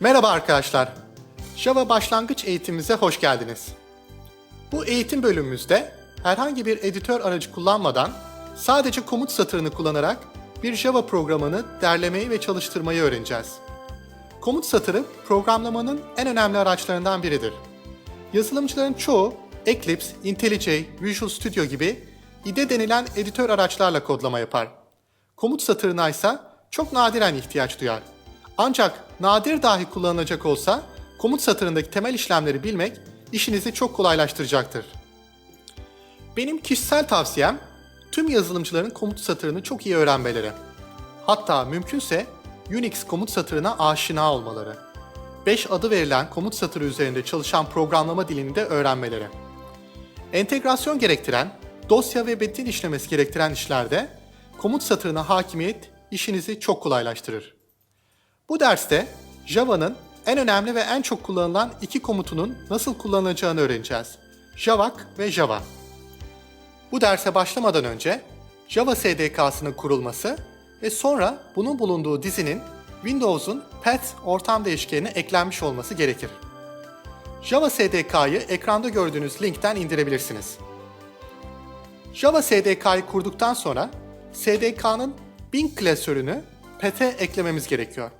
Merhaba arkadaşlar. Java başlangıç eğitimimize hoş geldiniz. Bu eğitim bölümümüzde herhangi bir editör aracı kullanmadan sadece komut satırını kullanarak bir Java programını derlemeyi ve çalıştırmayı öğreneceğiz. Komut satırı programlamanın en önemli araçlarından biridir. Yazılımcıların çoğu Eclipse, IntelliJ, Visual Studio gibi IDE denilen editör araçlarla kodlama yapar. Komut satırına ise çok nadiren ihtiyaç duyar. Ancak nadir dahi kullanılacak olsa komut satırındaki temel işlemleri bilmek işinizi çok kolaylaştıracaktır. Benim kişisel tavsiyem tüm yazılımcıların komut satırını çok iyi öğrenmeleri. Hatta mümkünse Unix komut satırına aşina olmaları. 5 adı verilen komut satırı üzerinde çalışan programlama dilini de öğrenmeleri. Entegrasyon gerektiren, dosya ve metin işlemesi gerektiren işlerde komut satırına hakimiyet işinizi çok kolaylaştırır. Bu derste Java'nın en önemli ve en çok kullanılan iki komutunun nasıl kullanılacağını öğreneceğiz. Javak ve Java. Bu derse başlamadan önce Java SDK'sının kurulması ve sonra bunun bulunduğu dizinin Windows'un Path ortam değişkenine eklenmiş olması gerekir. Java SDK'yı ekranda gördüğünüz linkten indirebilirsiniz. Java SDK'yı kurduktan sonra SDK'nın bin klasörünü Path'e eklememiz gerekiyor.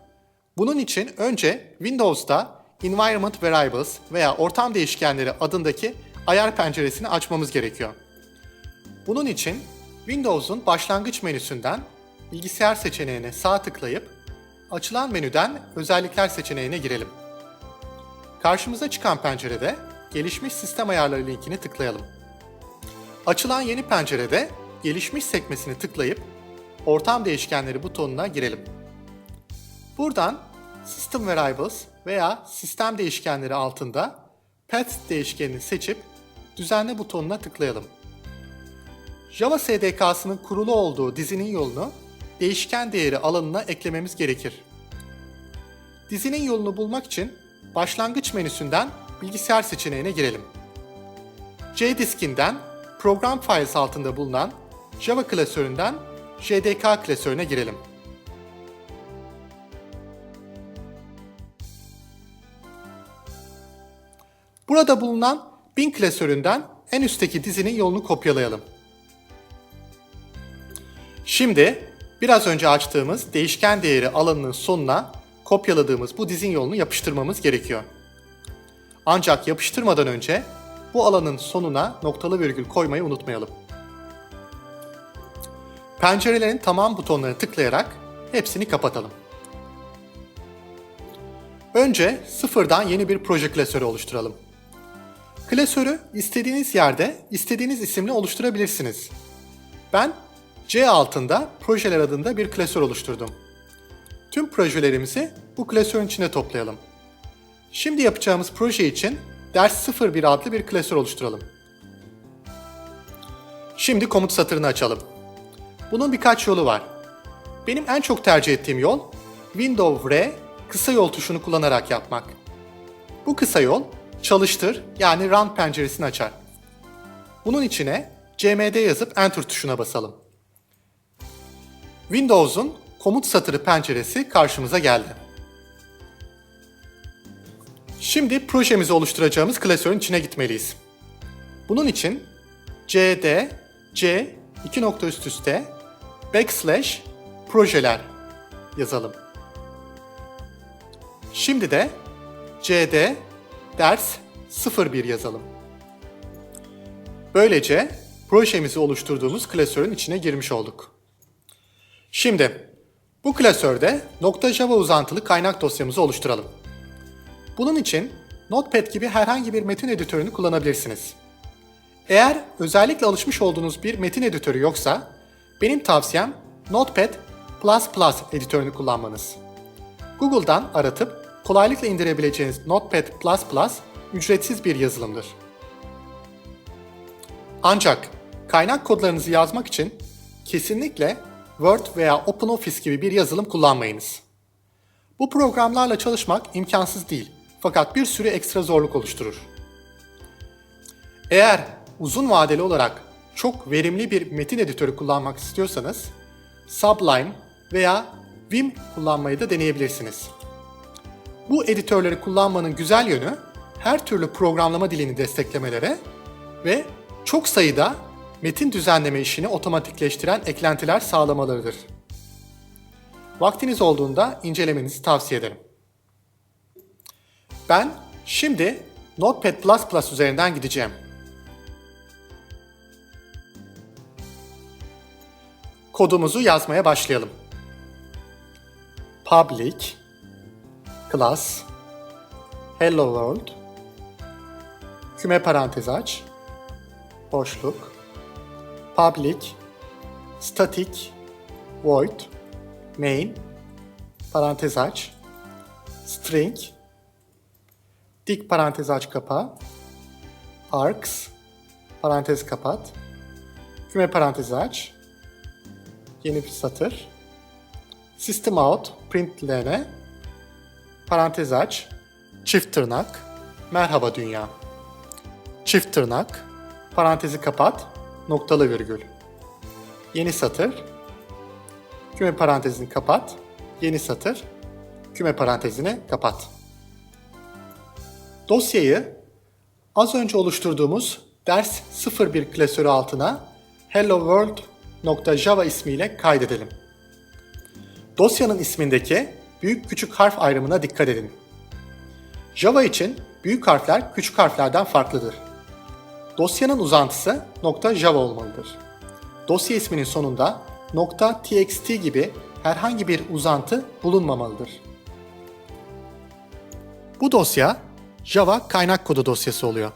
Bunun için önce Windows'ta Environment Variables veya ortam değişkenleri adındaki ayar penceresini açmamız gerekiyor. Bunun için Windows'un başlangıç menüsünden bilgisayar seçeneğine sağ tıklayıp açılan menüden özellikler seçeneğine girelim. Karşımıza çıkan pencerede gelişmiş sistem ayarları linkini tıklayalım. Açılan yeni pencerede gelişmiş sekmesini tıklayıp ortam değişkenleri butonuna girelim. Buradan System Variables veya sistem değişkenleri altında Path değişkenini seçip düzenle butonuna tıklayalım. Java SDK'sının kurulu olduğu dizinin yolunu değişken değeri alanına eklememiz gerekir. Dizinin yolunu bulmak için başlangıç menüsünden bilgisayar seçeneğine girelim. JDisk'inden Program Files altında bulunan Java klasöründen JDK klasörüne girelim. Burada bulunan bin klasöründen en üstteki dizinin yolunu kopyalayalım. Şimdi biraz önce açtığımız değişken değeri alanının sonuna kopyaladığımız bu dizin yolunu yapıştırmamız gerekiyor. Ancak yapıştırmadan önce bu alanın sonuna noktalı virgül koymayı unutmayalım. Pencerelerin tamam butonlarını tıklayarak hepsini kapatalım. Önce sıfırdan yeni bir proje klasörü oluşturalım. Klasörü istediğiniz yerde istediğiniz isimle oluşturabilirsiniz. Ben C altında projeler adında bir klasör oluşturdum. Tüm projelerimizi bu klasörün içine toplayalım. Şimdi yapacağımız proje için ders 01 adlı bir klasör oluşturalım. Şimdi komut satırını açalım. Bunun birkaç yolu var. Benim en çok tercih ettiğim yol Windows R kısa yol tuşunu kullanarak yapmak. Bu kısa yol çalıştır yani run penceresini açar. Bunun içine cmd yazıp enter tuşuna basalım. Windows'un komut satırı penceresi karşımıza geldi. Şimdi projemizi oluşturacağımız klasörün içine gitmeliyiz. Bunun için cd c iki nokta üst üste backslash projeler yazalım. Şimdi de cd ders 01 yazalım. Böylece projemizi oluşturduğumuz klasörün içine girmiş olduk. Şimdi bu klasörde .java uzantılı kaynak dosyamızı oluşturalım. Bunun için Notepad gibi herhangi bir metin editörünü kullanabilirsiniz. Eğer özellikle alışmış olduğunuz bir metin editörü yoksa, benim tavsiyem Notepad++ editörünü kullanmanız. Google'dan aratıp kolaylıkla indirebileceğiniz Notepad++ ücretsiz bir yazılımdır. Ancak kaynak kodlarınızı yazmak için kesinlikle Word veya OpenOffice gibi bir yazılım kullanmayınız. Bu programlarla çalışmak imkansız değil fakat bir sürü ekstra zorluk oluşturur. Eğer uzun vadeli olarak çok verimli bir metin editörü kullanmak istiyorsanız Sublime veya Vim kullanmayı da deneyebilirsiniz. Bu editörleri kullanmanın güzel yönü her türlü programlama dilini desteklemelere ve çok sayıda metin düzenleme işini otomatikleştiren eklentiler sağlamalarıdır. Vaktiniz olduğunda incelemenizi tavsiye ederim. Ben şimdi Notepad++ üzerinden gideceğim. Kodumuzu yazmaya başlayalım. Public class. Hello world. Küme parantez aç. Boşluk. Public. Static. Void. Main. Parantez aç. String. Dik parantez aç kapa. Args parantez kapat. Küme parantez aç. Yeni bir satır. System out println parantez aç. Çift tırnak. Merhaba dünya. Çift tırnak. Parantezi kapat. Noktalı virgül. Yeni satır. Küme parantezini kapat. Yeni satır. Küme parantezini kapat. Dosyayı az önce oluşturduğumuz ders 01 klasörü altına hello world.java ismiyle kaydedelim. Dosyanın ismindeki büyük küçük harf ayrımına dikkat edin. Java için büyük harfler küçük harflerden farklıdır. Dosyanın uzantısı .java olmalıdır. Dosya isminin sonunda .txt gibi herhangi bir uzantı bulunmamalıdır. Bu dosya Java kaynak kodu dosyası oluyor.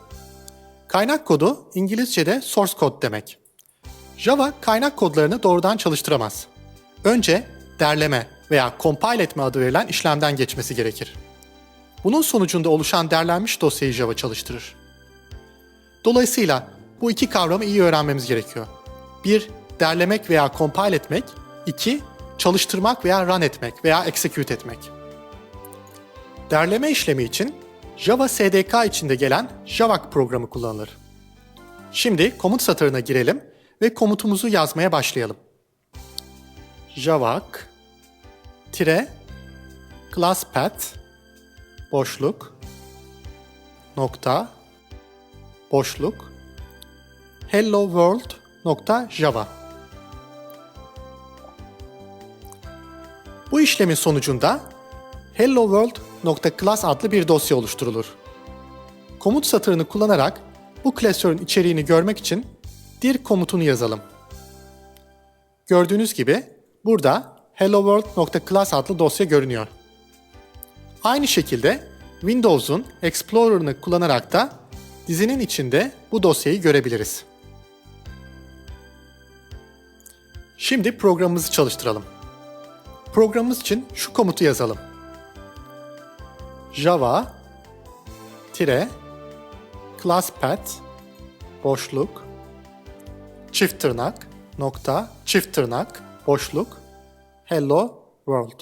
Kaynak kodu İngilizce'de source code demek. Java kaynak kodlarını doğrudan çalıştıramaz. Önce derleme veya compile etme adı verilen işlemden geçmesi gerekir. Bunun sonucunda oluşan derlenmiş dosyayı Java çalıştırır. Dolayısıyla bu iki kavramı iyi öğrenmemiz gerekiyor. Bir, derlemek veya compile etmek. iki çalıştırmak veya run etmek veya execute etmek. Derleme işlemi için Java SDK içinde gelen Javac programı kullanılır. Şimdi komut satırına girelim ve komutumuzu yazmaya başlayalım. Javac tire class path boşluk nokta boşluk hello world nokta java Bu işlemin sonucunda hello world nokta class adlı bir dosya oluşturulur. Komut satırını kullanarak bu klasörün içeriğini görmek için dir komutunu yazalım. Gördüğünüz gibi burada helloworld.class adlı dosya görünüyor. Aynı şekilde Windows'un Explorer'ını kullanarak da dizinin içinde bu dosyayı görebiliriz. Şimdi programımızı çalıştıralım. Programımız için şu komutu yazalım. Java tire class path boşluk çift tırnak nokta çift tırnak boşluk hello world.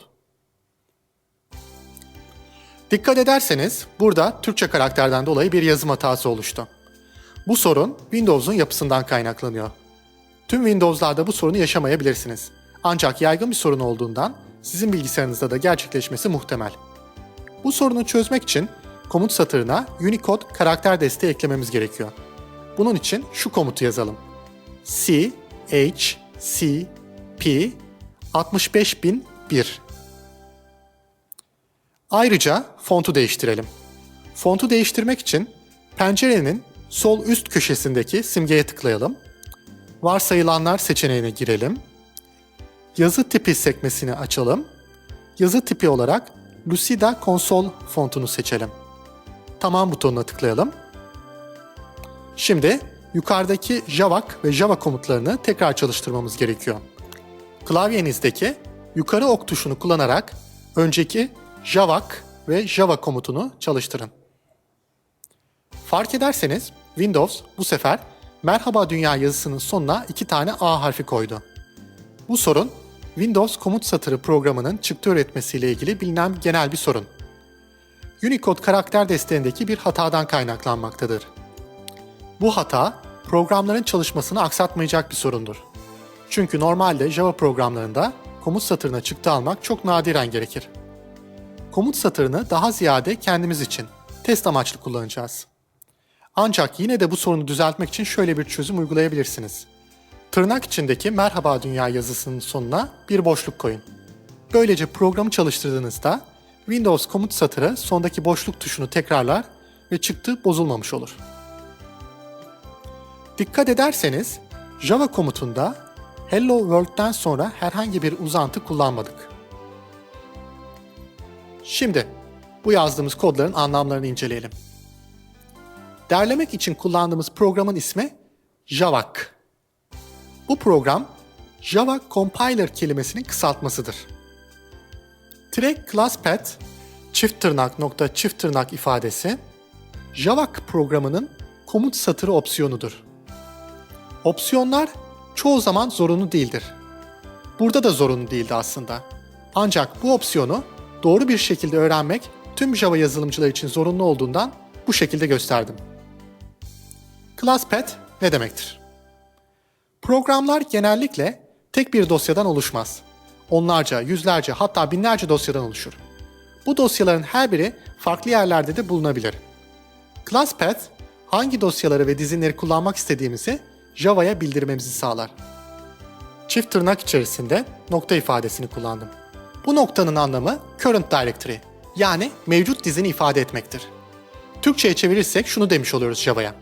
Dikkat ederseniz burada Türkçe karakterden dolayı bir yazım hatası oluştu. Bu sorun Windows'un yapısından kaynaklanıyor. Tüm Windows'larda bu sorunu yaşamayabilirsiniz. Ancak yaygın bir sorun olduğundan sizin bilgisayarınızda da gerçekleşmesi muhtemel. Bu sorunu çözmek için komut satırına Unicode karakter desteği eklememiz gerekiyor. Bunun için şu komutu yazalım. C H C P 65001 Ayrıca fontu değiştirelim. Fontu değiştirmek için pencerenin sol üst köşesindeki simgeye tıklayalım. Varsayılanlar seçeneğine girelim. Yazı tipi sekmesini açalım. Yazı tipi olarak Lucida Console fontunu seçelim. Tamam butonuna tıklayalım. Şimdi yukarıdaki Javac ve Java komutlarını tekrar çalıştırmamız gerekiyor. Klavyenizdeki yukarı ok tuşunu kullanarak önceki Javac ve Java komutunu çalıştırın. Fark ederseniz Windows bu sefer Merhaba Dünya yazısının sonuna iki tane A harfi koydu. Bu sorun Windows komut satırı programının çıktı üretmesiyle ilgili bilinen genel bir sorun. Unicode karakter desteğindeki bir hatadan kaynaklanmaktadır. Bu hata programların çalışmasını aksatmayacak bir sorundur. Çünkü normalde Java programlarında komut satırına çıktı almak çok nadiren gerekir. komut satırını daha ziyade kendimiz için test amaçlı kullanacağız. Ancak yine de bu sorunu düzeltmek için şöyle bir çözüm uygulayabilirsiniz. Tırnak içindeki merhaba dünya yazısının sonuna bir boşluk koyun. Böylece programı çalıştırdığınızda Windows komut satırı sondaki boşluk tuşunu tekrarlar ve çıktı bozulmamış olur. Dikkat ederseniz Java komutunda Hello World'den sonra herhangi bir uzantı kullanmadık. Şimdi bu yazdığımız kodların anlamlarını inceleyelim. Derlemek için kullandığımız programın ismi Javak. Bu program Java Compiler kelimesinin kısaltmasıdır. Tire ClassPath çift tırnak nokta çift tırnak ifadesi Javak programının komut satırı opsiyonudur. Opsiyonlar çoğu zaman zorunlu değildir. Burada da zorunlu değildi aslında. Ancak bu opsiyonu doğru bir şekilde öğrenmek tüm Java yazılımcılar için zorunlu olduğundan bu şekilde gösterdim. ClassPath ne demektir? Programlar genellikle tek bir dosyadan oluşmaz. Onlarca, yüzlerce hatta binlerce dosyadan oluşur. Bu dosyaların her biri farklı yerlerde de bulunabilir. ClassPath hangi dosyaları ve dizinleri kullanmak istediğimizi Java'ya bildirmemizi sağlar. Çift tırnak içerisinde nokta ifadesini kullandım. Bu noktanın anlamı current directory yani mevcut dizini ifade etmektir. Türkçe'ye çevirirsek şunu demiş oluyoruz Java'ya.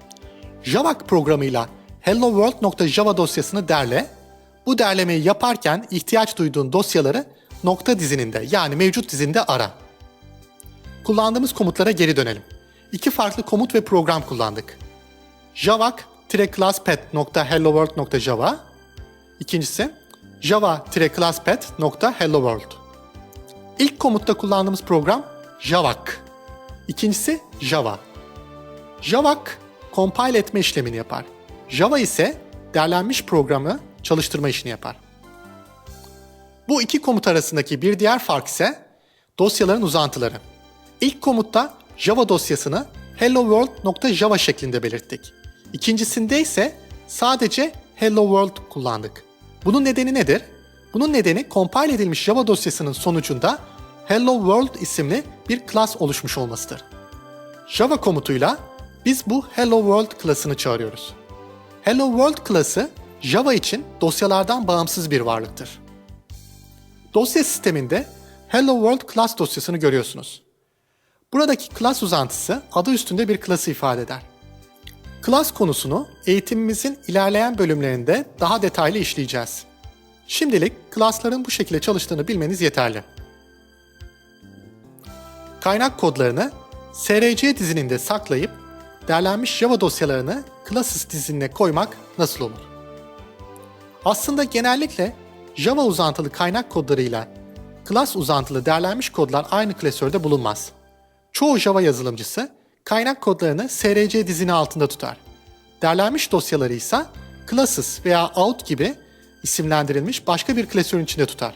Javak programıyla helloworld.java dosyasını derle. Bu derlemeyi yaparken ihtiyaç duyduğun dosyaları nokta dizininde yani mevcut dizinde ara. Kullandığımız komutlara geri dönelim. İki farklı komut ve program kullandık. javak-classpath.helloworld.java İkincisi java-classpath.helloworld İlk komutta kullandığımız program javak. İkincisi java. Javak compile etme işlemini yapar. Java ise derlenmiş programı çalıştırma işini yapar. Bu iki komut arasındaki bir diğer fark ise dosyaların uzantıları. İlk komutta Java dosyasını helloworld.java şeklinde belirttik. İkincisinde ise sadece hello world kullandık. Bunun nedeni nedir? Bunun nedeni compile edilmiş Java dosyasının sonucunda hello world isimli bir class oluşmuş olmasıdır. Java komutuyla biz bu hello world klasını çağırıyoruz. Hello world klası Java için dosyalardan bağımsız bir varlıktır. Dosya sisteminde Hello World class dosyasını görüyorsunuz. Buradaki class uzantısı adı üstünde bir klası ifade eder. Class konusunu eğitimimizin ilerleyen bölümlerinde daha detaylı işleyeceğiz. Şimdilik class'ların bu şekilde çalıştığını bilmeniz yeterli. Kaynak kodlarını SRC dizininde saklayıp derlenmiş Java dosyalarını classes dizinine koymak nasıl olur? Aslında genellikle Java uzantılı kaynak kodlarıyla class uzantılı derlenmiş kodlar aynı klasörde bulunmaz. Çoğu Java yazılımcısı kaynak kodlarını SRC dizini altında tutar. Derlenmiş dosyaları ise classes veya out gibi isimlendirilmiş başka bir klasörün içinde tutar.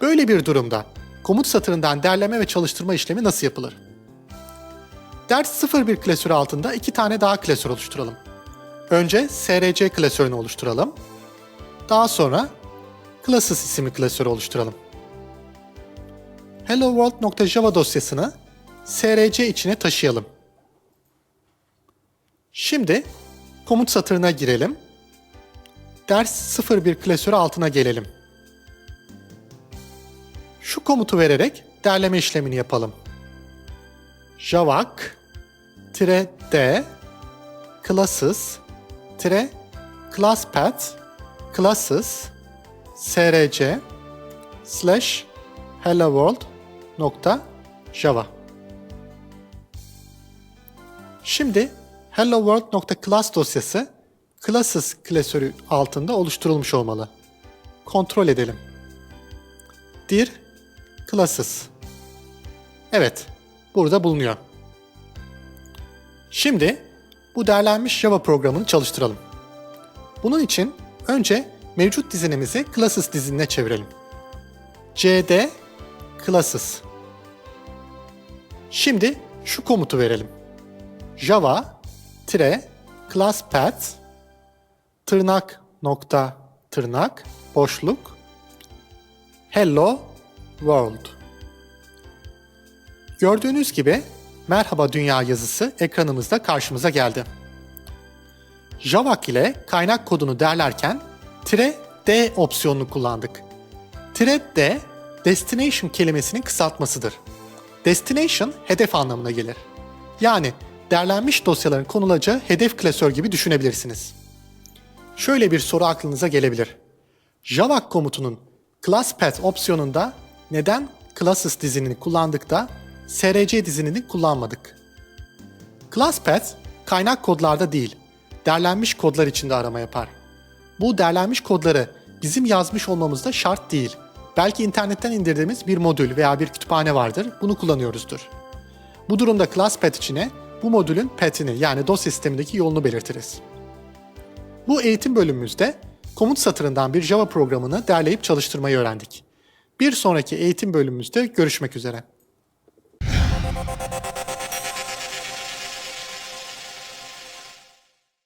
Böyle bir durumda komut satırından derleme ve çalıştırma işlemi nasıl yapılır? Ders 01 klasörü altında iki tane daha klasör oluşturalım. Önce SRC klasörünü oluşturalım. Daha sonra Classes isimli klasörü oluşturalım. helloworld.java dosyasını src içine taşıyalım. Şimdi komut satırına girelim. Ders 01 klasörü altına gelelim. Şu komutu vererek derleme işlemini yapalım. javak -d classes classpath classes src slash hello nokta java. Şimdi hello world nokta class dosyası classes klasörü altında oluşturulmuş olmalı. Kontrol edelim. dir classes. Evet, burada bulunuyor. Şimdi bu derlenmiş Java programını çalıştıralım. Bunun için önce mevcut dizinimizi classes dizinine çevirelim. cd classes. Şimdi şu komutu verelim. Java tire class path tırnak nokta tırnak boşluk hello world. Gördüğünüz gibi Merhaba Dünya yazısı ekranımızda karşımıza geldi. Javak ile kaynak kodunu derlerken tire D opsiyonunu kullandık. Tire D, destination kelimesinin kısaltmasıdır. Destination hedef anlamına gelir. Yani derlenmiş dosyaların konulacağı hedef klasör gibi düşünebilirsiniz. Şöyle bir soru aklınıza gelebilir. Javak komutunun class path opsiyonunda neden classes dizinini kullandık da src dizinini kullanmadık? Class path kaynak kodlarda değil, derlenmiş kodlar içinde arama yapar. Bu derlenmiş kodları bizim yazmış olmamız da şart değil. Belki internetten indirdiğimiz bir modül veya bir kütüphane vardır, bunu kullanıyoruzdur. Bu durumda class path içine bu modülün path'ini yani dosya sistemindeki yolunu belirtiriz. Bu eğitim bölümümüzde komut satırından bir Java programını derleyip çalıştırmayı öğrendik. Bir sonraki eğitim bölümümüzde görüşmek üzere.